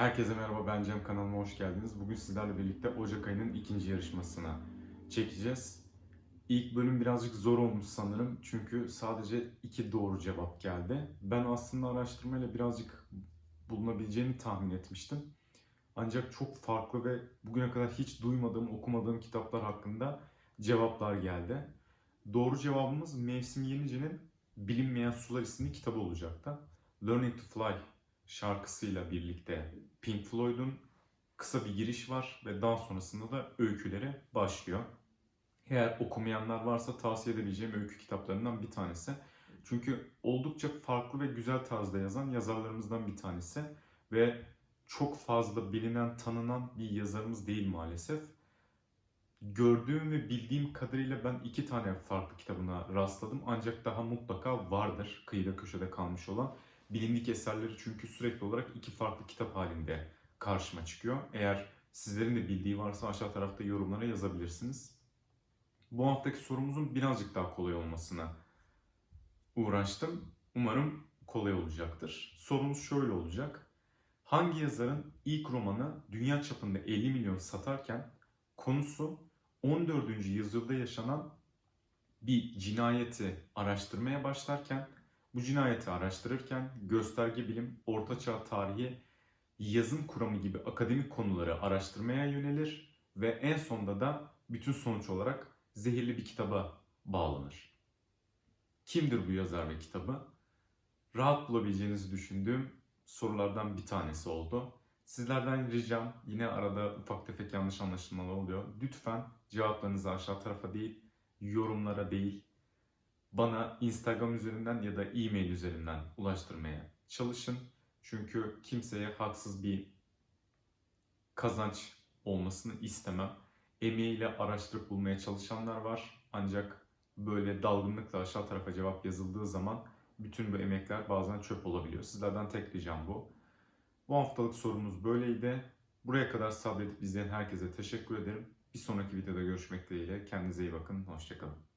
Herkese merhaba ben Cem kanalıma hoş geldiniz. Bugün sizlerle birlikte Ocak ayının ikinci yarışmasına çekeceğiz. İlk bölüm birazcık zor olmuş sanırım çünkü sadece iki doğru cevap geldi. Ben aslında araştırmayla birazcık bulunabileceğini tahmin etmiştim. Ancak çok farklı ve bugüne kadar hiç duymadığım, okumadığım kitaplar hakkında cevaplar geldi. Doğru cevabımız Mevsim Yenice'nin Bilinmeyen Sular isimli kitabı olacaktı. Learning to Fly şarkısıyla birlikte Pink Floyd'un kısa bir giriş var ve daha sonrasında da öyküleri başlıyor. Eğer okumayanlar varsa tavsiye edebileceğim öykü kitaplarından bir tanesi. Çünkü oldukça farklı ve güzel tarzda yazan yazarlarımızdan bir tanesi ve çok fazla bilinen, tanınan bir yazarımız değil maalesef. Gördüğüm ve bildiğim kadarıyla ben iki tane farklı kitabına rastladım ancak daha mutlaka vardır kıyıda köşede kalmış olan bilindik eserleri çünkü sürekli olarak iki farklı kitap halinde karşıma çıkıyor. Eğer sizlerin de bildiği varsa aşağı tarafta yorumlara yazabilirsiniz. Bu haftaki sorumuzun birazcık daha kolay olmasına uğraştım. Umarım kolay olacaktır. Sorumuz şöyle olacak. Hangi yazarın ilk romanı dünya çapında 50 milyon satarken konusu 14. yüzyılda yaşanan bir cinayeti araştırmaya başlarken bu cinayeti araştırırken gösterge bilim, ortaçağ tarihi, yazım kuramı gibi akademik konuları araştırmaya yönelir ve en sonunda da bütün sonuç olarak zehirli bir kitaba bağlanır. Kimdir bu yazar ve kitabı? Rahat bulabileceğinizi düşündüğüm sorulardan bir tanesi oldu. Sizlerden ricam yine arada ufak tefek yanlış anlaşılmalar oluyor. Lütfen cevaplarınızı aşağı tarafa değil, yorumlara değil, bana Instagram üzerinden ya da e-mail üzerinden ulaştırmaya çalışın. Çünkü kimseye haksız bir kazanç olmasını istemem. Emeğiyle araştırıp bulmaya çalışanlar var. Ancak böyle dalgınlıkla aşağı tarafa cevap yazıldığı zaman bütün bu emekler bazen çöp olabiliyor. Sizlerden tek ricam bu. Bu haftalık sorumuz böyleydi. Buraya kadar sabredip izleyen herkese teşekkür ederim. Bir sonraki videoda görüşmek dileğiyle. Kendinize iyi bakın. Hoşçakalın.